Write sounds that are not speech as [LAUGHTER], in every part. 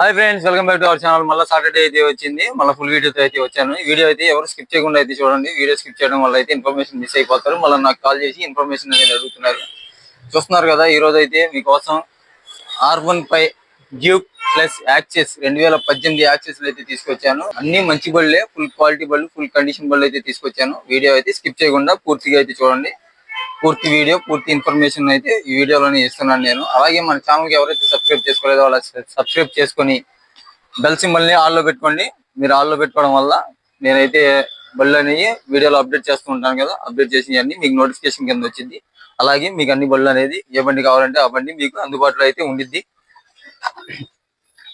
Hi friends welcome back to our channel మళ్ళీ Saturday అయితే వచ్చింది. మళ్ళీ ఫుల్ వీడియోతో అయితే వచ్చాను. ఈ వీడియో అయితే ఎవరు స్కిప్ చేయకుండా అయితే చూడండి. వీడియో స్కిప్ చేయడం వల్ల అయితే ఇన్ఫర్మేషన్ మిస్ అయిపోతారు. మళ్ళీ నాకు కాల్ చేసి ఇన్ఫర్మేషన్ అనేది అడుగుతున్నారు. చూస్తున్నారు కదా ఈ రోజు అయితే మీకోసం ఆర్ వన్ పై డ్యూక్ ప్లస్ యాక్సెస్ రెండు వేల పద్దెనిమిది యాక్సెస్ అయితే తీసుకొచ్చాను. అన్ని మంచి బళ్ళే ఫుల్ క్వాలిటీ బళ్ళు ఫుల్ కండిషన్ బళ్ళు అయితే తీసుకొచ్చాను. వీడియో అయితే స్కిప్ చేయకుండా పూర్తిగా అయితే చూడండి. పూర్తి వీడియో పూర్తి ఇన్ఫర్మేషన్ అయితే ఈ వీడియోలోనే ఇస్తున్నాను నేను. అలాగే మన ఛానల్కి ఎవరైతే సబ్స్క్రైబ్ చేసుకోలేదో వాళ్ళ సబ్స్క్రైబ్ చేసుకొని బెల్ సింబల్ని ఆల్లో ఆల్లో పెట్టుకోండి. మీరు ఆల్లో పెట్టుకోవడం వల్ల నేనైతే బళ్ళు అనేవి వీడియోలో అప్డేట్ చేస్తూ ఉంటాను కదా అప్డేట్ చేసి అన్ని మీకు నోటిఫికేషన్ కింద వచ్చింది. అలాగే మీకు అన్ని బళ్ళు అనేది ఏ బండి కావాలంటే ఆ బండి మీకు అందుబాటులో అయితే ఉండిద్ది.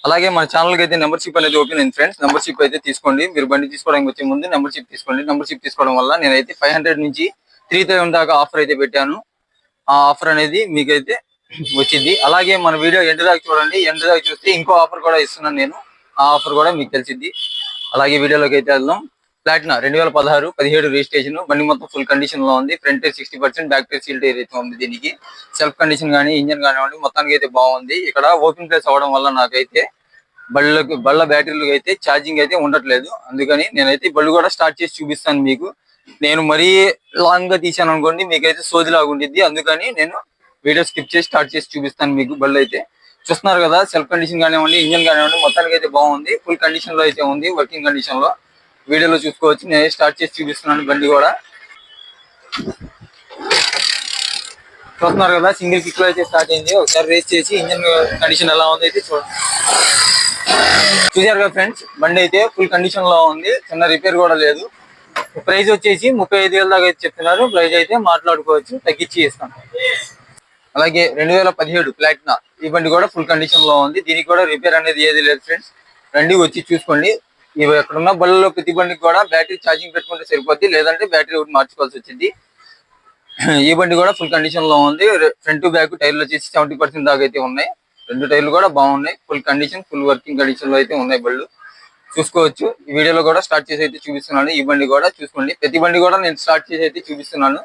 అలాగే మన ఛానల్కి అయితే నెంబర్షిప్ అనేది ఓపెన్ అయింది ఫ్రెండ్స్ నెంబర్షిప్ అయితే తీసుకోండి. మీరు బండి తీసుకోవడానికి వచ్చే ముందు నెంబర్షిప్ తీసుకోండి. నెంబర్షిప్ తీసుకోవడం వల్ల నేనైతే ఫైవ్ హండ్రెడ్ నుంచి త్రీ థౌసండ్ దాకా ఆఫర్ అయితే పెట్టాను. ఆ ఆఫర్ అనేది మీకైతే వచ్చింది. అలాగే మన వీడియో ఎండ్ దాకా చూడండి. ఎండ్ దాకా చూస్తే ఇంకో ఆఫర్ కూడా ఇస్తున్నాను నేను. ఆ ఆఫర్ కూడా మీకు తెలిసింది. అలాగే వీడియోలోకి అయితే వెళ్దాం. ప్లాటినా రెండు వేల పదహారు పదిహేడు రిజిస్ట్రేషన్. బండి మొత్తం ఫుల్ కండిషన్లో ఉంది. Front sixty percent back tyre seal tyre అయితే ఉంది దీనికి. సెల్ఫ్ కండిషన్ కానీ ఇంజన్ కానివ్వండి మొత్తానికి అయితే బాగుంది. ఇక్కడ ఓపెన్ ప్లేస్ అవడం వల్ల నాకైతే బళ్ళకు బళ్ళ బ్యాటరీలకు అయితే ఛార్జింగ్ అయితే ఉండట్లేదు. అందుకని నేనైతే బళ్ళు కూడా స్టార్ట్ చేసి చూపిస్తాను మీకు. నేను మరీ లాంగ్గా తీసాను అనుకోండి మీకైతే సోదిలాగా ఉండిద్ది. అందుకని నేను వీడియో స్కిప్ చేసి స్టార్ట్ చేసి చూపిస్తాను మీకు బళ్ళు అయితే. చూస్తున్నారు కదా సెల్ఫ్ కండిషన్ కానివ్వండి ఇంజన్ కానివ్వండి మొత్తానికి అయితే బాగుంది. ఫుల్ కండిషన్లో అయితే ఉంది వర్కింగ్ కండిషన్లో. వీడియోలో చూసుకోవచ్చు నేను స్టార్ట్ చేసి చూపిస్తున్నాను బండి కూడా. చూస్తున్నారు కదా సింగిల్ కిక్లో అయితే స్టార్ట్ అయింది. ఒకసారి రేస్ చేసి ఇంజన్ కండిషన్ ఎలా ఉంది అయితే చూడండి చూసారు కదా ఫ్రెండ్స్ బండి అయితే ఫుల్ కండిషన్లో ఉంది. చిన్న రిపేర్ కూడా లేదు. ప్రైజ్ వచ్చేసి ముప్పై ఐదు వేల దాకా అయితే చెప్తున్నారు. ప్రైజ్ అయితే మాట్లాడుకోవచ్చు. తగ్గించి ఇస్తాం అలాగే రెండు వేల పదిహేడు ప్లాటినా ఈ బండి కూడా ఫుల్ కండిషన్లో ఉంది. దీనికి కూడా రిపేర్ అనేది ఏది లేదు ఫ్రెండ్స్ రండి వచ్చి చూసుకోండి. ఇవి ఎక్కడున్న బళ్ళలో ప్రతి బండికి కూడా బ్యాటరీ ఛార్జింగ్ పెట్టుకుంటే సరిపోద్ది. లేదంటే బ్యాటరీ ఒకటి మార్చుకోవాల్సి వచ్చింది. ఈ బండి కూడా ఫుల్ కండిషన్లో ఉంది. ఫ్రంట్ బ్యాక్ టైర్లు వచ్చేసి సెవెంటీ పర్సెంట్ దాకా అయితే ఉన్నాయి. రెండు టైర్లు కూడా బాగున్నాయి. ఫుల్ కండిషన్ ఫుల్ వర్కింగ్ కండిషన్లో అయితే ఉన్నాయి బళ్ళు. చూసుకోవచ్చు. ఈ వీడియోలో కూడా స్టార్ట్ చేసి అయితే చూపిస్తున్నాను. ఈ బండి కూడా చూసుకోండి. ప్రతి బండి కూడా నేను స్టార్ట్ చేసి అయితే చూపిస్తున్నాను.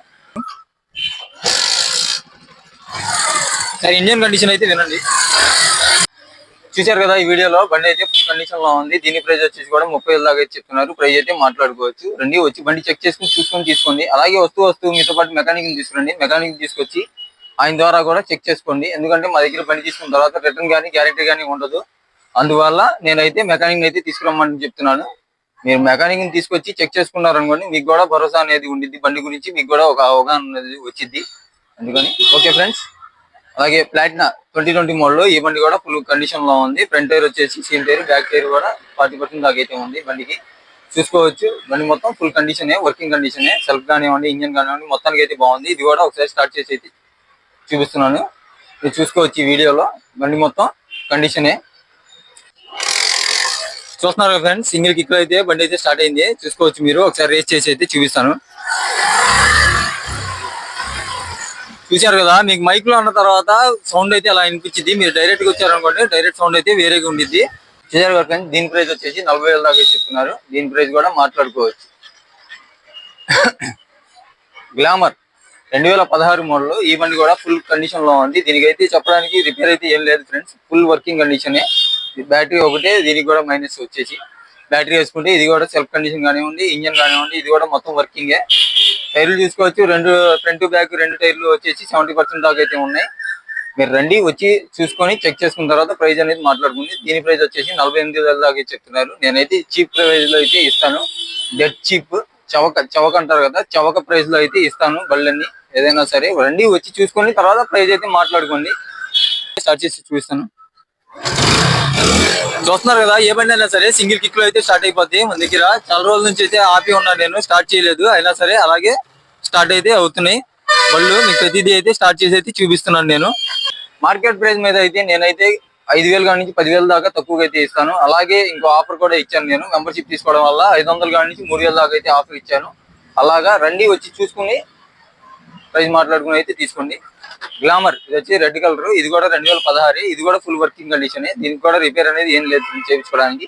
సరే ఇంజన్ కండిషన్ అయితే వినండి. చూశారు కదా ఈ వీడియోలో బండి అయితే ఫుల్ కండిషన్లో ఉంది. దీని ప్రైస్ వచ్చేసి కూడా ముప్పై వేల దాకా అయితే చెప్తున్నారు. ప్రైస్ అయితే మాట్లాడుకోవచ్చు. రండి వచ్చి బండి చెక్ చేసుకుని చూసుకొని తీసుకోండి. అలాగే వస్తువు వస్తువు మీతో పాటు మెకానిక్ తీసుకురండి. మెకానిక్ తీసుకొచ్చి ఆయన ద్వారా కూడా చెక్ చేసుకోండి. ఎందుకంటే మా దగ్గర బండి తీసుకున్న తర్వాత రిటర్న్ కానీ గ్యారెంటీ కానీ ఉండదు. అందువల్ల నేనైతే మెకానిక్ అయితే తీసుకురమ్మని చెప్తున్నాను. మీరు మెకానిక్ని తీసుకొచ్చి చెక్ చేసుకున్నారు అనుకోండి మీకు కూడా భరోసా అనేది ఉండిద్ది. బండి గురించి మీకు కూడా ఒక అవగాహన అనేది వచ్చింది అందుకని ఓకే ఫ్రెండ్స్ అలాగే ప్లాటినా ట్వంటీ ట్వంటీ మోడల్ ఈ బండి కూడా ఫుల్ కండిషన్లో ఉంది. ఫ్రంట్ టైర్ వచ్చేసి సీల్ టైర్ బ్యాక్ టైర్ కూడా ఫార్టీ పర్సెంట్ దాకా అయితే ఉంది బండికి. చూసుకోవచ్చు బండి మొత్తం ఫుల్ కండిషన్ వర్కింగ్ కండిషనే సెల్ఫ్ కానివ్వండి ఇంజన్ కానివ్వండి మొత్తానికి అయితే బాగుంది. ఇది కూడా ఒకసారి స్టార్ట్ చేసి అయితే చూపిస్తున్నాను. మీరు చూసుకోవచ్చు ఈ వీడియోలో బండి మొత్తం కండిషనే చూస్తున్నారు కదా ఫ్రెండ్స్ సింగిల్ కిక్లో అయితే బండి అయితే స్టార్ట్ అయింది. చూసుకోవచ్చు మీరు. ఒకసారి రేస్ చేసి అయితే చూపిస్తాను. చూశారు కదా మీకు మైక్లో అన్న తర్వాత సౌండ్ అయితే అలా వినిపించింది. మీరు డైరెక్ట్గా వచ్చారనుకోండి డైరెక్ట్ సౌండ్ అయితే వేరేగా ఉండిద్ది. చూశారు కదా ఫ్రెండ్స్ దీని ప్రైస్ వచ్చేసి నలభై వేల దాకా చెప్తున్నారు దీని ప్రైస్ కూడా మాట్లాడుకోవచ్చు. గ్లామర్ రెండు వేల పదహారు మోడల్. ఈ బండి కూడా ఫుల్ కండిషన్లో ఉంది. దీనికైతే చెప్పడానికి రిపేర్ అయితే ఏం లేదు friends full working condition battery ఒకటే దీనికి కూడా మైనస్ వచ్చేసి. బ్యాటరీ వేసుకుంటే ఇది కూడా సెల్ఫ్ కండిషన్ కానివ్వండి ఇంజన్ కానివ్వండి ఇది కూడా మొత్తం వర్కింగే టైర్లు చూసుకోవచ్చు రెండు ఫ్రంట్ బ్యాక్ రెండు టైర్లు వచ్చేసి సెవెంటీ పర్సెంట్ దాకా అయితే ఉన్నాయి. మీరు రండి వచ్చి చూసుకొని చెక్ చేసుకున్న తర్వాత ప్రైస్ అనేది మాట్లాడుకుంది. దీని ప్రైస్ వచ్చేసి నలభై ఎనిమిది వేల దాకా చెప్తున్నారు. నేనైతే చీప్ ప్రైస్లో అయితే ఇస్తాను. డెడ్ చీప్ చవక చవక అంటారు కదా చవక ప్రైస్లో అయితే ఇస్తాను బళ్ళన్ని. ఏదైనా సరే రండి వచ్చి చూసుకొని తర్వాత ప్రైస్ అయితే మాట్లాడుకోండి. స్టార్ట్ చేసి చూస్తాను చూస్తున్నారు కదా ఏ బండి అయినా సరే సింగిల్ కిక్లో అయితే స్టార్ట్ అయిపోద్ది. మన దగ్గర చాలా రోజుల నుంచి అయితే ఆపి ఉన్నాను నేను స్టార్ట్ చేయలేదు. అయినా సరే అలాగే స్టార్ట్ అయితే అవుతున్నాయి. వాళ్ళు మీకు ప్రతిదీ అయితే స్టార్ట్ చేసి అయితే చూపిస్తున్నాను నేను. మార్కెట్ ప్రైస్ మీద అయితే నేనైతే ఐదు వేలు కాడి నుంచి పదివేల దాకా తక్కువగా అయితే ఇస్తాను. అలాగే ఇంకో ఆఫర్ కూడా ఇచ్చాను నేను మెంబర్షిప్ తీసుకోవడం వల్ల ఐదు వందల కాడి నుంచి మూడు వేల దాకా అయితే ఆఫర్ ఇచ్చాను. అలాగా రండి వచ్చి చూసుకుని ప్రైస్ మాట్లాడుకుని అయితే తీసుకోండి. గ్లామర్ ఇది వచ్చి రెడ్ కలర్ ఇది కూడా రెండు వేల పదహారు ఇది కూడా ఫుల్ వర్కింగ్ కండిషన్ దీనికి కూడా రిపేర్ అనేది ఏం లేదు చేయించుకోవడానికి.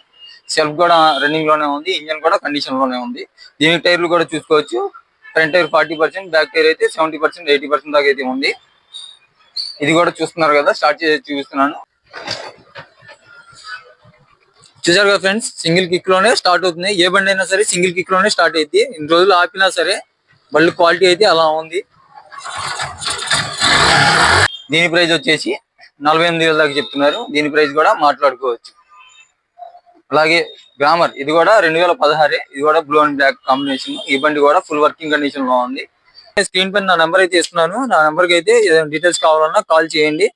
సెల్ఫ్ కూడా రన్నింగ్లోనే ఉంది ఇంజన్ కూడా కండిషన్లోనే ఉంది. దీనికి టైర్లు కూడా చూసుకోవచ్చు. Front tyre forty percent back tyre అయితే సెవెంటీ పర్సెంట్ ఎయిటీ పర్సెంట్ దాకా అయితే ఉంది. ఇది కూడా చూస్తున్నారు కదా స్టార్ట్ చేసి చూపిస్తున్నాను. చూసారు కదా ఫ్రెండ్స్ సింగిల్ కిక్లోనే స్టార్ట్ అవుతుంది. ఏ బండి అయినా సరే సింగిల్ కిక్లోనే స్టార్ట్ అయింది ఇన్ని రోజులు ఆపినా సరే బళ్ళు క్వాలిటీ అయితే అలా ఉంది. దీని ప్రైస్ వచ్చేసి నలభై ఎనిమిది వేల దాకా చెప్తున్నారు. దీని ప్రైస్ కూడా మాట్లాడుకోవచ్చు. అలాగే గ్రామర్ ఇది కూడా రెండు వేల పదహారే ఇది కూడా బ్లూ అండ్ బ్లాక్ కాంబినేషన్ ఈ బండి కూడా ఫుల్ వర్కింగ్ కండిషన్లో ఉంది. స్క్రీన్ పైన నా నెంబర్ అయితే ఇస్తున్నాను. నా నెంబర్కి అయితే ఏదైనా డీటెయిల్స్ కావాలన్నా కాల్ చేయండి.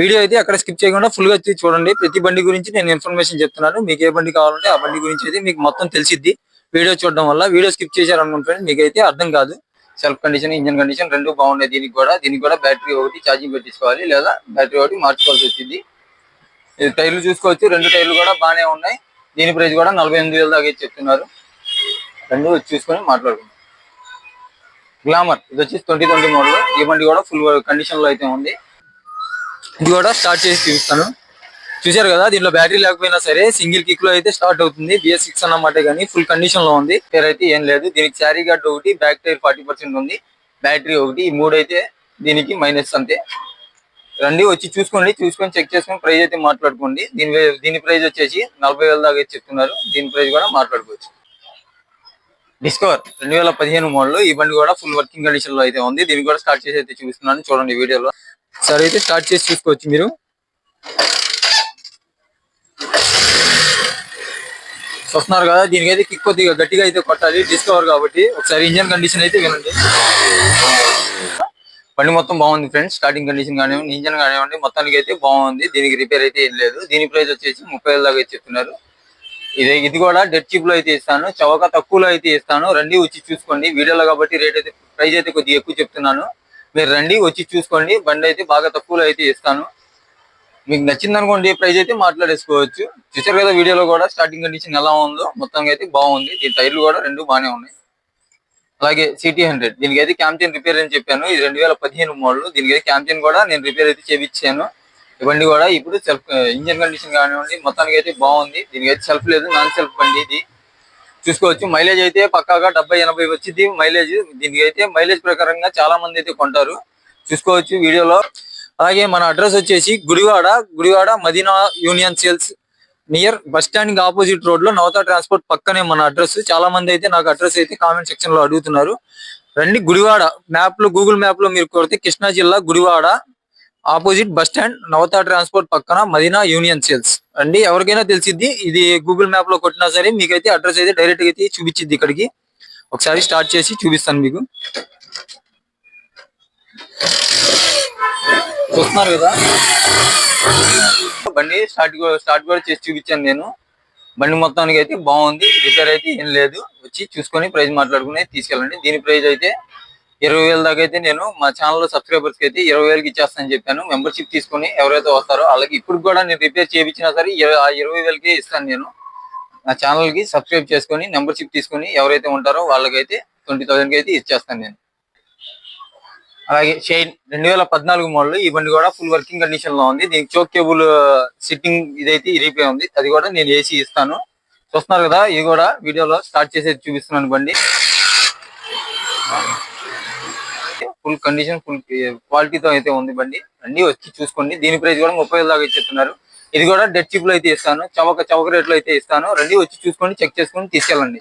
వీడియో అయితే అక్కడ స్కిప్ చేయకుండా ఫుల్గా వచ్చి చూడండి. ప్రతి బండి గురించి నేను ఇన్ఫర్మేషన్ చెప్తున్నాను. మీకు ఏ బండి కావాలంటే ఆ బండి గురించి అయితే మీకు మొత్తం తెలిసిద్ది. వీడియో చూడడం వల్ల వీడియో స్కిప్ చేశారనుకుంటే మీకైతే అర్థం కాదు. సెల్ఫ్ కండిషన్ ఇంజన్ కండిషన్ రెండు బాగున్నాయి. దీనికి కూడా దీనికి కూడా బ్యాటరీ ఒకటి ఛార్జింగ్ పెట్టించుకోవాలి. లేదా బ్యాటరీ ఒకటి మార్చుకోవాల్సి వచ్చింది. ఇది టైర్లు చూసుకోవచ్చు. రెండు టైర్లు కూడా బాగానే ఉన్నాయి. దీని ప్రైస్ కూడా నలభై ఎనిమిది వేల దాకా చెప్తున్నారు. రెండు వచ్చి చూసుకొని మాట్లాడుకుందాం. గ్లామర్ ఇది వచ్చి ట్వంటీ ట్వంటీ మోడల్. ఈ బండి కూడా ఫుల్ కండిషన్లో అయితే ఉంది. ఇది కూడా స్టార్ట్ చేసి చూపిస్తాను. చూసారు కదా దీంట్లో బ్యాటరీ లేకపోయినా సరే సింగిల్ కిక్లో అయితే స్టార్ట్ అవుతుంది. బిఎస్ సిక్స్ అన్నమాట కానీ ఫుల్ కండిషన్లో ఉంది. పేరు అయితే ఏం లేదు. దీనికి శారీ గార్డ్ ఒకటి బ్యాక్ టైర్ ఫార్టీ పర్సెంట్ ఉంది. బ్యాటరీ ఒకటి ఈ మూడు అయితే దీనికి మైనస్ అంతే. రండి వచ్చి చూసుకోండి. చూసుకొని చెక్ చేసుకొని ప్రైస్ అయితే మాట్లాడుకోండి. దీని దీని ప్రైస్ వచ్చేసి నలభై వేల దాకా అయితే చెప్తున్నారు. దీని ప్రైజ్ కూడా మాట్లాడుకోవచ్చు. డిస్కవర్ రెండు వేల పదిహేను మోడల్ ఈ బండి కూడా ఫుల్ వర్కింగ్ కండిషన్లో అయితే ఉంది. దీన్ని కూడా స్టార్ట్ చేసి అయితే చూపిస్తున్నాను చూడండి వీడియోలో. సరే అయితే స్టార్ట్ చేసి చూసుకోవచ్చు మీరు. చూస్తున్నారు కదా దీనికి అయితే కిక్ కొద్దిగా గట్టిగా అయితే కొట్టాలి. డిస్కవర్ కాబట్టి ఒకసారి ఇంజన్ కండిషన్ అయితే వినండి. బండి మొత్తం బాగుంది ఫ్రెండ్స్ స్టార్టింగ్ కండిషన్ కానివ్వండి ఇంజన్ కానివ్వండి మొత్తానికి అయితే బాగుంది. దీనికి రిపేర్ అయితే ఏం లేదు. దీని ప్రైస్ వచ్చేసి ముప్పై వేల దాకా చెప్తున్నారు ఇది ఇది కూడా డెడ్ చీప్లో అయితే ఇస్తాను. చవక తక్కువలో అయితే ఇస్తాను. రండి వచ్చి చూసుకోండి. వీడియోలో కాబట్టి రేట్ అయితే ప్రైస్ అయితే కొద్దిగా ఎక్కువ చెప్తున్నాను. మీరు రండి వచ్చి చూసుకోండి. బండి అయితే బాగా తక్కువలో అయితే ఇస్తాను. మీకు నచ్చింది అనుకోండి ప్రైస్ అయితే మాట్లాడేసుకోవచ్చు. చూసారు కదా వీడియోలో కూడా స్టార్టింగ్ కండిషన్ ఎలా ఉందో మొత్తంగా అయితే బాగుంది. దీని టైర్లు కూడా రెండు బాగానే ఉన్నాయి. అలాగే సిటీ హండ్రెడ్ దీనికి అయితే క్యాంపియన్ రిపేర్ అని చెప్పాను. ఇది రెండు వేల పదిహేను మోడల్ దీనికి అయితే క్యాంపియన్ కూడా నేను రిపేర్ అయితే చేపించాను ఈ బండి కూడా ఇప్పుడు సెల్ఫ్ ఇంజన్ కండిషన్ కానివ్వండి మొత్తానికి అయితే బాగుంది. దీనికి అయితే సెల్ఫ్ లేదు నాన్ సెల్ఫ్ బండి ఇది. చూసుకోవచ్చు మైలేజ్ అయితే పక్కాగా డెబ్బై ఎనభై వచ్చింది. మైలేజ్ దీనికి అయితే మైలేజ్ ప్రకారంగా చాలా మంది అయితే కొంటారు. చూసుకోవచ్చు వీడియోలో. అలాగే మన అడ్రస్ వచ్చేసి Gudivada Gudivada Madina union sales near bus స్టాండ్కి ఆపోజిట్ రోడ్లో నవతా ట్రాన్స్పోర్ట్ పక్కనే మన అడ్రస్. చాలా మంది అయితే నాకు అడ్రస్ అయితే కామెంట్ సెక్షన్లో అడుగుతున్నారు. రండి గుడివాడ మ్యాప్లో గూగుల్ మ్యాప్లో మీరు కొడితే కృష్ణా జిల్లా Gudivada opposite bus stand Navata transport పక్కన మదీనా యూనియన్ సేల్స్. అండి ఎవరికైనా తెలిసిద్ది ఇది గూగుల్ మ్యాప్లో కొట్టినా సరే మీకైతే అడ్రస్ అయితే డైరెక్ట్గా అయితే చూపించింది ఇక్కడికి. ఒకసారి స్టార్ట్ చేసి చూపిస్తాను మీకు. చూస్తున్నారు కదా. బండి స్టార్ట్ స్టార్ట్ కూడా చేసి చూపించాను నేను. బండి మొత్తానికి అయితే బాగుంది. రిపేర్ అయితే ఏం లేదు. వచ్చి చూసుకొని ప్రైజ్ మాట్లాడుకుని తీసుకెళ్ళండి. దీని ప్రైజ్ అయితే ఇరవై వేల దాకా అయితే నేను మా ఛానల్లో సబ్స్క్రైబర్స్కి సబ్స్క్రైబర్స్ అయితే ఇరవై వేలకి ఇచ్చేస్తానని చెప్పాను. మెంబర్షిప్ తీసుకొని ఎవరైతే వస్తారో వాళ్ళకి ఇప్పుడు కూడా నేను రిపేర్ చేయించినా సరే ఇరవై- ఆ ఇరవై వేలకే ఇస్తాను నేను. నా ఛానల్కి సబ్స్క్రైబ్ చేసుకొని మెంబర్షిప్ తీసుకొని ఎవరైతే ఉంటారో వాళ్ళకైతే ట్వంటీ థౌసండ్కి అయితే ఇచ్చేస్తాను నేను. అలాగే షైన్ రెండు వేల పద్నాలుగు మోడల్. ఈ బండి కూడా ఫుల్ వర్కింగ్ కండిషన్లో ఉంది. దీనికి చోక్ కేబుల్ సిట్టింగ్ ఇదైతే ఇరిగిపోయి ఉంది. అది కూడా నేను ఏసీ ఇస్తాను. చూస్తున్నారు కదా ఇది కూడా వీడియోలో స్టార్ట్ చేసేది చూపిస్తున్నాను బండి. ఫుల్ కండిషన్ ఫుల్ క్వాలిటీతో అయితే ఉంది బండి. అన్ని వచ్చి చూసుకోండి. దీని ప్రైస్ కూడా ముప్పై దాకా ఇచ్చేస్తున్నారు. ఇది కూడా డెడ్ చిప్లో అయితే ఇస్తాను. చవక చవక రేట్లో అయితే ఇస్తాను. రండి వచ్చి చూసుకొని చెక్ చేసుకొని తీసుకెళ్ళండి.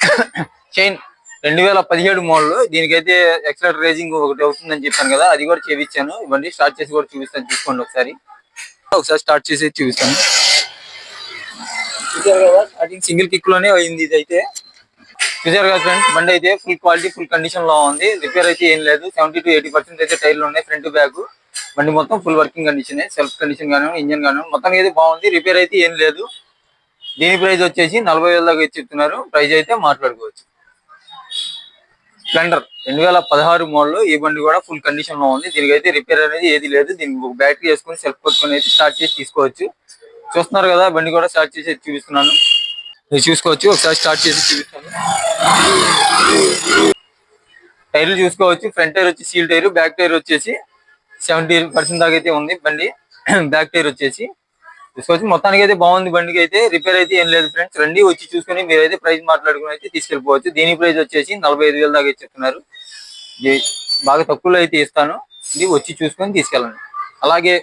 [COUGHS] చైన్ రెండు వేల పదిహేడు మోడల్. దీనికైతే ఎక్సలెటర్ రేజింగ్ ఒకటి అవుతుందని చెప్పాను కదా అది కూడా చేయించాను ఇవ్వండి స్టార్ట్ చేసి కూడా చూపిస్తాను చూసుకోండి ఒకసారి. ఒకసారి స్టార్ట్ చేసి చూపిస్తాను. చూసారు కదా స్టార్టింగ్ సింగిల్ కిక్లోనే అయింది ఇది అయితే చూసారు కదా ఫ్రెండ్స్ బండి అయితే ఫుల్ క్వాలిటీ ఫుల్ కండిషన్లో ఉంది. రిపేర్ అయితే ఏం లేదు. సెవెంటీ టు ఎయిటీ పర్సెంట్ అయితే టైర్లు ఉన్నాయి ఫ్రంట్ బ్యాగ్ బండి మొత్తం full working condition self condition కానీ ఇంజన్ కానీ మొత్తం అయితే బాగుంది. రిపేర్ అయితే ఏం లేదు. దీని ప్రైస్ వచ్చేసి నలభై వేల దాకా చెప్తున్నారు. ప్రైస్ అయితే మాట్లాడుకోవచ్చు. స్ప్లెండర్. రెండు వేల పదహారు మోడల్లో ఈ బండి కూడా ఫుల్ కండిషన్లో ఉంది. దీనికి అయితే రిపేర్ అనేది ఏది లేదు. దీనికి ఒక బ్యాటరీ వేసుకొని సెల్ఫ్ కొట్టుకొని అయితే స్టార్ట్ చేసి తీసుకోవచ్చు. చూస్తున్నారు కదా బండి కూడా స్టార్ట్ చేసి చూపిస్తున్నాను. మీరు చూసుకోవచ్చు. ఒకసారి స్టార్ట్ చేసి చూపిస్తాను. టైర్లు చూసుకోవచ్చు. ఫ్రంట్ టైర్ వచ్చి సీల్ టైర్ బ్యాక్ టైర్ వచ్చేసి సెవెంటీ పర్సెంట్ దాకా అయితే ఉంది బండి. [CLEARS THROAT] బ్యాక్ టైర్ వచ్చేసి తీసుకొచ్చి మొత్తానికి అయితే బాగుంది బండికి అయితే. రిపేర్ అయితే ఏం లేదు ఫ్రెండ్స్. రండి వచ్చి చూసుకొని మీరైతే ప్రైస్ మాట్లాడుకుని అయితే తీసుకెళ్ళిపోవచ్చు. దీని ప్రైస్ వచ్చేసి నలభై ఐదు వేల దాకా చెప్తున్నారు ఇది బాగా తక్కువలో అయితే ఇస్తాను. ఇది వచ్చి చూసుకొని తీసుకెళ్ళండి. అలాగే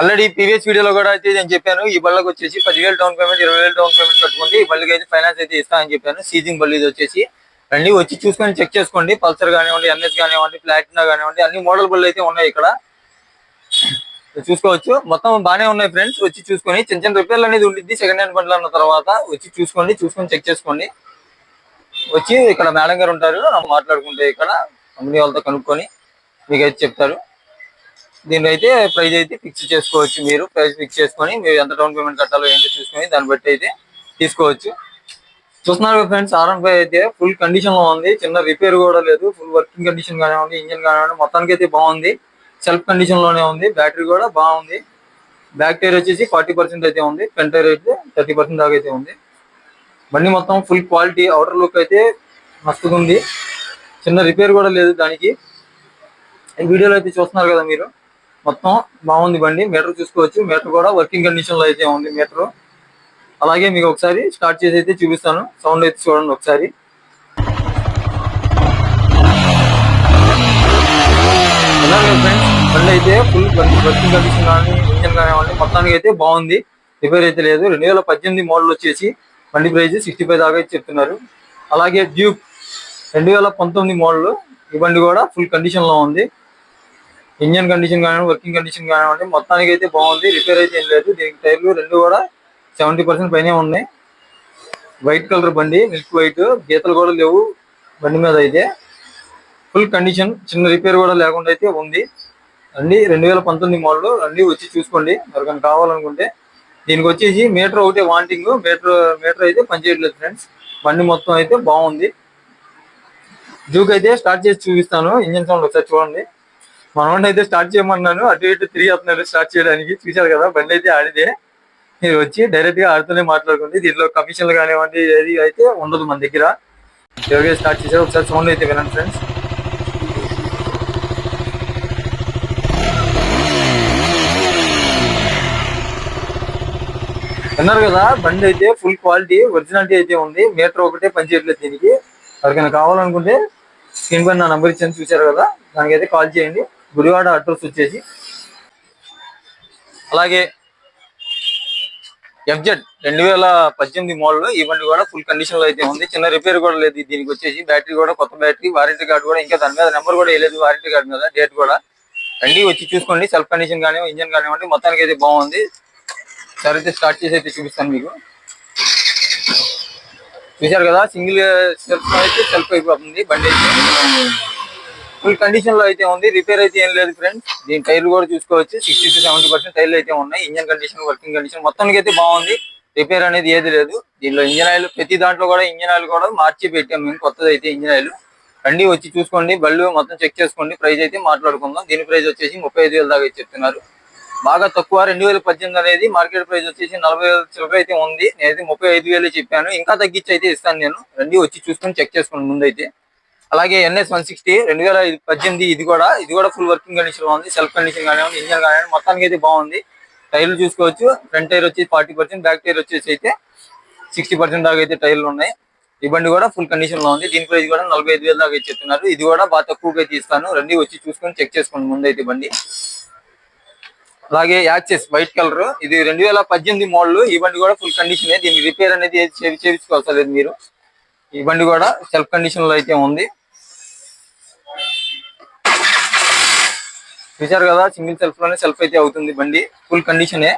ఆల్రెడీ ప్రీవియస్ వీడియోలో కూడా అయితే నేను చెప్పాను. ఈ బళ్ళకి వచ్చేసి పదివేలు డౌన్ పేమెంట్ ఇరవై వేలు డౌన్ పేమెంట్ కట్టుకుంటే ఈ బళ్ళకి అయితే ఫైనాన్స్ అయితే ఇస్తానని చెప్పాను. సీజింగ్ బళ్ళు ఇది వచ్చేసి రండి వచ్చి చూసుకొని చెక్ చేసుకోండి. పల్సర్ కానివ్వండి ఎన్ఎస్ కానివ్వండి ప్లాటినా కానివ్వండి అన్ని మోడల్ బళ్ళు అయితే ఉన్నాయి ఇక్కడ. చూసుకోవచ్చు. మొత్తం బాగానే ఉన్నాయి ఫ్రెండ్స్. వచ్చి చూసుకొని చిన్న చిన్న రిపేర్లు అనేది ఉండిద్ది. సెకండ్ హ్యాండ్ బండ్లు అన్న తర్వాత వచ్చి చూసుకోండి చూసుకొని చెక్ చేసుకోండి. వచ్చి ఇక్కడ మేడం గారు ఉంటారు. మాట్లాడుకుంటే ఇక్కడ కంపెనీ వాళ్ళతో కనుక్కొని మీకు అయితే చెప్తారు. దీని అయితే ప్రైస్ అయితే ఫిక్స్ చేసుకోవచ్చు మీరు. ప్రైస్ ఫిక్స్ చేసుకొని మీరు ఎంత డౌన్ పేమెంట్ కట్టాలో ఏంటో చూసుకొని దాన్ని బట్టి అయితే తీసుకోవచ్చు. చూస్తున్నారు ఫ్రెండ్స్ ఆర్ ఫైవ్ అయితే ఫుల్ కండిషన్లో ఉంది. చిన్న రిపేర్ కూడా లేదు. ఫుల్ వర్కింగ్ కండిషన్ కానివ్వండి ఇంజిన్ కానివ్వండి మొత్తానికి అయితే బాగుంది. సెల్ఫ్ కండిషన్లోనే ఉంది. బ్యాటరీ కూడా బాగుంది. బ్యాక్ టైర్ వచ్చేసి ఫార్టీ పర్సెంట్ అయితే ఉంది. ఫ్రంట్ టైర్ అయితే థర్టీ పర్సెంట్ దాకా అయితే ఉంది. బండి మొత్తం ఫుల్ క్వాలిటీ అవుటర్ లుక్ అయితే మస్తుగా ఉంది. చిన్న రిపేర్ కూడా లేదు దానికి. ఈ వీడియోలో అయితే చూస్తున్నారు కదా మీరు. మొత్తం బాగుంది బండి. మీటర్ చూసుకోవచ్చు. మీటర్ కూడా వర్కింగ్ కండిషన్లో అయితే ఉంది. మీటర్ అలాగే మీకు ఒకసారి స్టార్ట్ చేసి అయితే చూపిస్తాను. సౌండ్ అయితే చూడండి ఒకసారి. ఫ్రెండ్స్ బండి అయితే ఫుల్ వర్కింగ్ కండిషన్ కానీ ఇంజన్ కానివ్వండి మొత్తానికి అయితే బాగుంది. రిపేర్ అయితే లేదు. రెండు వేల పద్దెనిమిది మోడల్ వచ్చేసి బండి ప్రైస్ సిక్స్టీ ఫైవ్ దాకా అయితే చెప్తున్నారు. అలాగే డ్యూక్ రెండు వేల పంతొమ్మిది మోడల్ ఈ బండి కూడా ఫుల్ కండిషన్లో ఉంది. ఇంజన్ కండిషన్ కానివ్వండి వర్కింగ్ కండిషన్ కానివ్వండి మొత్తానికి అయితే బాగుంది. రిపేర్ అయితే ఏం లేదు. దీనికి టైర్లు రెండు కూడా సెవెంటీ పర్సెంట్ పైనే ఉన్నాయి. వైట్ కలర్ బండి మిల్క్ వైట్ గీతలు కూడా లేవు. బండి మీద అయితే ఫుల్ కండిషన్ చిన్న రిపేర్ కూడా లేకుండా అయితే ఉంది. రండి రెండు వేల పంతొమ్మిది మోడల్ రండి వచ్చి చూసుకోండి. ఎవరికైనా కావాలనుకుంటే దీనికి వచ్చేసి మీటర్ ఒకటే వాంటింగ్ మీటర్ మీటర్ అయితే పనిచేయట్లేదు ఫ్రెండ్స్ బండి మొత్తం అయితే బాగుంది. జూక్ అయితే స్టార్ట్ చేసి చూపిస్తాను. ఇంజన్ సౌండ్ ఒకసారి చూడండి. మనవాడిని అయితే స్టార్ట్ చేయమన్నాను. అటు ఇటు తిరిగి వస్తున్నాడు స్టార్ట్ చేయడానికి. చూశారు కదా బండి అయితే ఆడితే. మీరు వచ్చి డైరెక్ట్గా ఆడుతూనే మాట్లాడుకోండి. దీంట్లో కమిషన్లు కానివ్వండి ఏది అయితే ఉండదు మన దగ్గర. యోగే స్టార్ట్ చేశారు. ఒకసారి సౌండ్ అయితే వినండి ఫ్రెండ్స్ విన్నారు కదా బండి అయితే ఫుల్ క్వాలిటీ ఒరిజినాలిటీ అయితే ఉంది. మీటర్ ఒకటే పనిచేయట్లేదు దీనికి. ఎవరికైనా కావాలనుకుంటే స్క్రీన్ పైన నా నంబర్ ఇచ్చాను చూశారు కదా. దానికైతే కాల్ చేయండి. గుడివాడ అడ్రస్ వచ్చేసి. అలాగే ఎఫ్జెడ్ రెండు వేల పద్దెనిమిది మోడల్ ఈ బండి కూడా ఫుల్ కండిషన్లో అయితే ఉంది. చిన్న రిపేర్ కూడా లేదు దీనికి వచ్చేసి. బ్యాటరీ కూడా కొత్త బ్యాటరీ వారంటీ కార్డు కూడా ఇంకా దాని మీద నెంబర్ కూడా వేయలేదు వారంటీ కార్డు మీద డేట్ కూడా. రండి వచ్చి చూసుకోండి. సెల్ఫ్ కండిషన్ కానీ ఇంజన్ కానివ్వండి మొత్తానికి అయితే బాగుంది. సరే అయితే స్టార్ట్ చేసి అయితే చూపిస్తాను మీకు. చూశారు కదా సింగిల్ సెల్ఫ్ అయితే సెల్ఫ్ అయిపోతుంది బండి అయితే. ఫుల్ కండిషన్లో అయితే ఉంది. రిపేర్ అయితే ఏం లేదు ఫ్రెండ్స్ దీని టైర్లు కూడా చూసుకోవచ్చు. సిక్స్టీ టు సెవెంటీ పర్సెంట్ టైర్లు అయితే ఉన్నాయి. ఇంజన్ కండిషన్ వర్కింగ్ కండిషన్ మొత్తానికి అయితే బాగుంది. రిపేర్ అనేది ఏది లేదు. దీనిలో ఇంజన్ ఆయిల్ ప్రతి దాంట్లో కూడా ఇంజన్ ఆయిల్ కూడా మార్చి పెట్టాం మేము. కొత్తది అయితే ఇంజన్ ఆయిల్ రండి వచ్చి చూసుకోండి. బళ్ళు మొత్తం చెక్ చేసుకోండి. ప్రైస్ అయితే మాట్లాడుకుందాం. దీని ప్రైస్ వచ్చేసి ముప్పై ఐదు వేల దాకా చెప్తున్నారు బాగా తక్కువ. రెండు వేల పద్దెనిమిది అనేది మార్కెట్ ప్రైస్ వచ్చేసి నలభై వేల చిల్లర అయితే ఉంది. నేనైతే ముప్పై ఐదు వేలు చెప్పాను. ఇంకా తగ్గించి అయితే ఇస్తాను నేను. రండి వచ్చి చూసుకొని చెక్ చేసుకోండి ముందైతే. అలాగే ఎన్ఎస్ వన్ సిక్స్టీ రెండు వేల పద్దెనిమిది ఇది కూడా ఇది కూడా ఫుల్ వర్కింగ్ కండిషన్లో ఉంది సెల్ఫ్ కండిషన్ కానివ్వండి ఇంజన్ కానివ్వండి మొత్తానికి అయితే బాగుంది. టైర్లు చూసుకోవచ్చు ఫ్రంట్ టైర్ వచ్చి ఫార్టీ పర్సెంట్ బ్యాక్ టైర్ వచ్చేసి అయితే సిక్స్టీ పర్సెంట్ దాకా అయితే టైర్లు ఉన్నాయి. ఈ బండి కూడా ఫుల్ కండిషన్లో ఉంది. దీని ప్రైస్ కూడా నలభై ఐదు వేల దాకా చెప్తున్నారు ఇది కూడా బాగా తక్కువగా తీస్తాను రండి వచ్చి చూసుకొని చెక్ చేసుకోండి ముందైతే బండి. అలాగే యాక్సెస్ వైట్ కలర్ ఇది రెండు వేల పద్దెనిమిది మోడల్. ఈ బండి కూడా ఫుల్ కండిషన్ దీనికి రిపేర్ అనేది ఏది చేయించుకోవాల్సి లేదు మీరు. ఈ బండి కూడా సెల్ఫ్ కండిషన్లో అయితే ఉంది. చూసారు కదా సింగిల్ సెల్ఫ్లోనే సెల్ఫ్ అయితే అవుతుంది బండి. ఫుల్ కండిషనే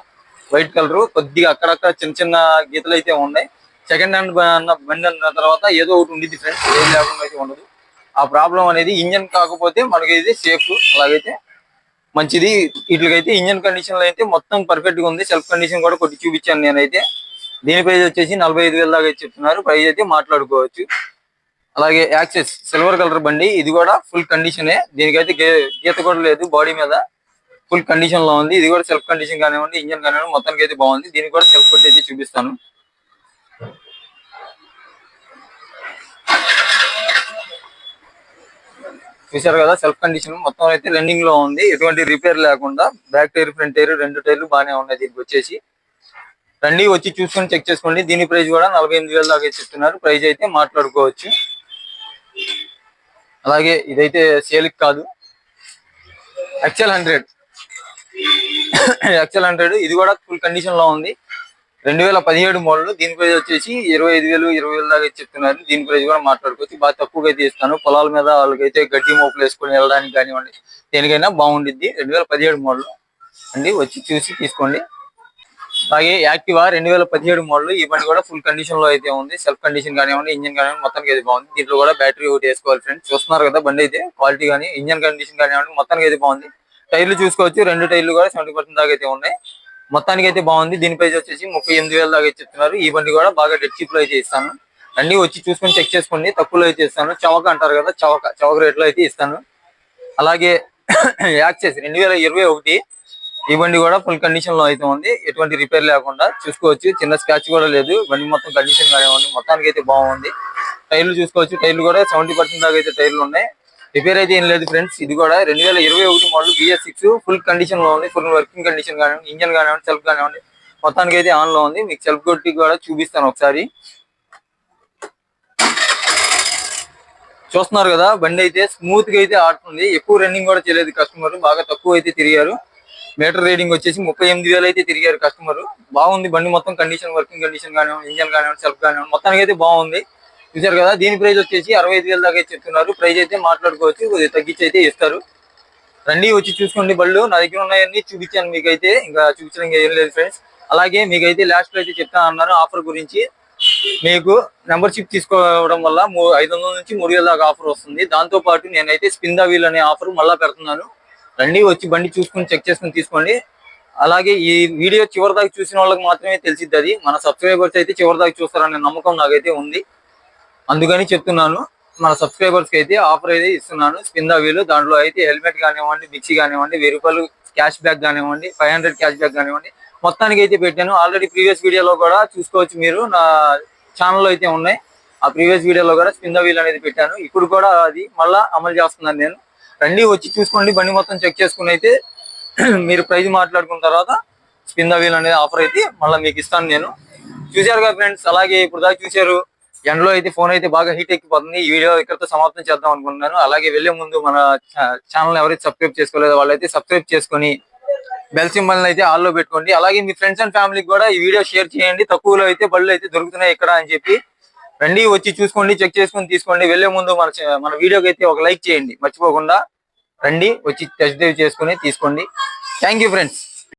వైట్ కలర్ కొద్దిగా అక్కడక్కడ చిన్న చిన్న గీతలు అయితే ఉన్నాయి. సెకండ్ హ్యాండ్ అన్న బండి అన్న తర్వాత ఏదో ఒకటి ఉండిద్ది ఫ్రెండ్స్ ఏం లేకుండా అయితే ఉండదు. ఆ ప్రాబ్లం అనేది ఇంజన్ కాకపోతే మనకి సేఫ్ అలాగైతే మంచిది. వీటికైతే ఇంజన్ కండిషన్లో అయితే మొత్తం పర్ఫెక్ట్గా ఉంది. సెల్ఫ్ కండిషన్ కూడా కొట్టి చూపించాను నేనైతే. దీని ప్రైజ్ వచ్చేసి నలభై ఐదు వేల దాకా అయితే చెప్తున్నారు. ప్రైజ్ అయితే మాట్లాడుకోవచ్చు. అలాగే యాక్సెస్ సిల్వర్ కలర్ బండి ఇది కూడా ఫుల్ కండిషనే దీనికైతే గీత కూడా లేదు బాడీ మీద ఫుల్ కండిషన్లో ఉంది. ఇది కూడా సెల్ఫ్ కండిషన్ కానివ్వండి ఇంజన్ కానివ్వండి మొత్తానికి అయితే బాగుంది. దీనికి కూడా సెల్ఫ్ కొట్టి అయితే చూపిస్తాను. చూశారు కదా సెల్ఫ్ కండిషన్ మొత్తం అయితే రన్నింగ్లో ఉంది. ఎటువంటి రిపేర్ లేకుండా బ్యాక్ టైర్ ఫ్రంట్ టైర్ రెండు టైర్లు బాగానే ఉన్నాయి దీనికి వచ్చేసి. రండి వచ్చి చూసుకొని చెక్ చేసుకోండి. దీని ప్రైస్ కూడా నలభై ఎనిమిది దాకా చెప్తున్నారు ప్రైస్ అయితే మాట్లాడుకోవచ్చు. అలాగే ఇదైతే సేల్కి కాదు. ఎక్సెల్ హండ్రెడ్ ఎక్సెల్ హండ్రెడ్ ఇది కూడా ఫుల్ కండిషన్లో ఉంది. రెండు వేల పదిహేడు మోడల్ దీని ప్రైజ్ వచ్చేసి ఇరవై ఐదు వేలు ఇరవై వేలు దాకా చెప్తున్నారు. దీని ప్రైజ్ కూడా మాట్లాడుకోవచ్చు. బాగా తక్కువగా అయితే ఇస్తాను. పొలాల మీద వాళ్ళకైతే గడ్డి మోపులు వేసుకొని వెళ్ళడానికి కానివ్వండి దేనికైనా బాగుండిద్ది. రెండు వేల పదిహేడు మోడల్. అండి వచ్చి చూసి తీసుకోండి. అలాగే యాక్టివా రెండు వేల పదిహేడు మోడల్ ఈ బండి కూడా ఫుల్ కండిషన్లో అయితే ఉంది. సెల్ఫ్ కండిషన్ కానివ్వండి ఇంజిన్ కానివ్వండి మొత్తానికి అయితే బాగుంది. దీంట్లో కూడా బ్యాటరీ ఒకటి వేసుకోవాలి ఫ్రెండ్స్ చూస్తున్నారు కదా బండి అయితే క్వాలిటీ కానీ ఇంజిన్ కండిషన్ కానివ్వండి మొత్తానికి అయితే బాగుంది. టైర్లు చూసుకోవచ్చు రెండు టైర్లు కూడా సెవెంటీ పర్సెంట్ దాకా అయితే ఉన్నాయి. మొత్తానికి అయితే బాగుంది. దీని ప్రైస్ వచ్చేసి ముప్పై ఎనిమిది వేల దాకా చెప్తున్నారు ఈ బండి కూడా బాగా డెడ్ చీప్లో అయితే ఇస్తాను. అన్ని వచ్చి చూసుకొని చెక్ చేసుకోండి. తక్కువలో అయితే ఇస్తాను. చవక అంటారు కదా చవక చవక రేట్లో అయితే ఇస్తాను. అలాగే [COUGHS] యాక్సెస్ రెండు వేల ఇరవై ఒకటి ఈ బండి కూడా ఫుల్ కండిషన్లో అయితే ఉంది. ఎటువంటి రిపేర్ లేకుండా చూసుకోవచ్చు. చిన్న స్క్రాచ్ కూడా లేదు. బండి మొత్తం కండిషన్ గానే ఉంది. మొత్తానికి అయితే బాగుంది టైర్లు చూసుకోవచ్చు. టైర్లు కూడా సెవెంటీ పర్సెంట్ దాకా అయితే టైర్లు ఉన్నాయి. రిపేర్ అయితే ఏం లేదు ఫ్రెండ్స్ ఇది కూడా రెండు వేల ఇరవై ఒకటి మోడల్ బిఎస్ సిక్స్ ఫుల్ కండిషన్లో ఉంది. ఫుల్ వర్కింగ్ కండిషన్ కానివ్వండి ఇంజన్ కానివ్వండి సెల్ఫ్ కానివ్వండి మొత్తానికి అయితే ఆన్లో ఉంది. మీకు సెల్ఫ్ కొట్టి కూడా చూపిస్తాను ఒకసారి. చూస్తున్నారు కదా బండి అయితే స్మూత్గా అయితే ఆడుతుంది. ఎక్కువ రన్నింగ్ కూడా చేయలేదు కస్టమర్ బాగా తక్కువ అయితే తిరిగారు. మీటర్ రీడింగ్ వచ్చేసి ముప్పై ఎనిమిది వేలు అయితే తిరిగారు కస్టమర్. బాగుంది బండి మొత్తం కండిషన్ వర్కింగ్ కండిషన్ కానివ్వండి ఇంజన్ కానివ్వండి సెల్ఫ్ కానివ్వండి మొత్తానికి అయితే బాగుంది. చూసారు కదా దీని ప్రైస్ వచ్చేసి అరవై ఐదు వేల దాకా అయితే చెప్తున్నారు ప్రైస్ అయితే మాట్లాడుకోవచ్చు కొద్దిగా తగ్గించి అయితే ఇస్తారు. రండి వచ్చి చూసుకోండి బళ్ళు. నా దగ్గర ఉన్నాయన్నీ చూపించాను మీకైతే. ఇంకా చూపించడం ఏం లేదు ఫ్రెండ్స్ అలాగే మీకైతే లాస్ట్లో అయితే చెప్తాను అన్నారు ఆఫర్ గురించి. మీకు మెంబర్షిప్ తీసుకోవడం వల్ల ఐదు వందల నుంచి మూడు వేల దాకా ఆఫర్ వస్తుంది. దాంతో పాటు నేనైతే స్పిన్ వీల్ అనే ఆఫర్ మళ్ళీ పెడుతున్నాను. రండి వచ్చి బండి చూసుకుని చెక్ చేసుకుని తీసుకోండి. అలాగే ఈ వీడియో చివరి దాకా చూసిన వాళ్ళకి మాత్రమే తెలిసిద్ది అది. మన సబ్స్క్రైబర్స్ అయితే చివరి దాకా చూస్తారనే నమ్మకం నాకైతే ఉంది. అందుకని చెప్తున్నాను మన సబ్స్క్రైబర్స్కి అయితే ఆఫర్ అయితే ఇస్తున్నాను. స్పిందా వీలు దాంట్లో అయితే హెల్మెట్ కానివ్వండి మిక్సీ కానివ్వండి వెయ్యి రూపాయలు క్యాష్ బ్యాక్ కానివ్వండి ఫైవ్ హండ్రెడ్ క్యాష్ బ్యాక్ కానివ్వండి మొత్తానికి అయితే పెట్టాను. ఆల్రెడీ ప్రీవియస్ వీడియోలో కూడా చూసుకోవచ్చు మీరు. నా ఛానల్లో అయితే ఉన్నాయి. ఆ ప్రీవియస్ వీడియోలో కూడా స్పిందా వీల్ అనేది పెట్టాను. ఇప్పుడు కూడా అది మళ్ళీ అమలు చేస్తున్నాను నేను. రండి వచ్చి చూసుకోండి బండి మొత్తం చెక్ చేసుకుని అయితే [CLEARS THROAT] మీరు ప్రైజ్ మాట్లాడుకున్న తర్వాత స్పిన్ ద వీల్ అనేది ఆఫర్ అయితే మళ్ళీ మీకు ఇస్తాను నేను. చూశారు కదా ఫ్రెండ్స్ అలాగే ఇప్పుడు దాకా చూశారు. ఎండలో అయితే ఫోన్ అయితే బాగా హీట్ ఎక్కిపోతుంది. ఈ వీడియో ఇక్కడతో సమాప్తం చేద్దాం అనుకుంటున్నాను. అలాగే వెళ్ళే ముందు మన ఛానల్ ఎవరైతే సబ్స్క్రైబ్ చేసుకోలేదో వాళ్ళైతే సబ్స్క్రైబ్ చేసుకొని బెల్ సింబల్ని అయితే ఆల్లో పెట్టుకోండి. అలాగే మీ ఫ్రెండ్స్ అండ్ ఫ్యామిలీకి కూడా ఈ వీడియో షేర్ చేయండి. తక్కువలో అయితే బళ్ళు అయితే దొరుకుతున్నాయి ఇక్కడ అని చెప్పి. రండి వచ్చి చూసుకోండి చెక్ చేసుకొని తీసుకోండి. వెళ్ళే ముందు మన మన వీడియోకి అయితే ఒక లైక్ చేయండి. మర్చిపోకుండా రండి వచ్చి టెస్ట్ డ్రైవ్ చేసుకొని తీసుకోండి. Thank you friends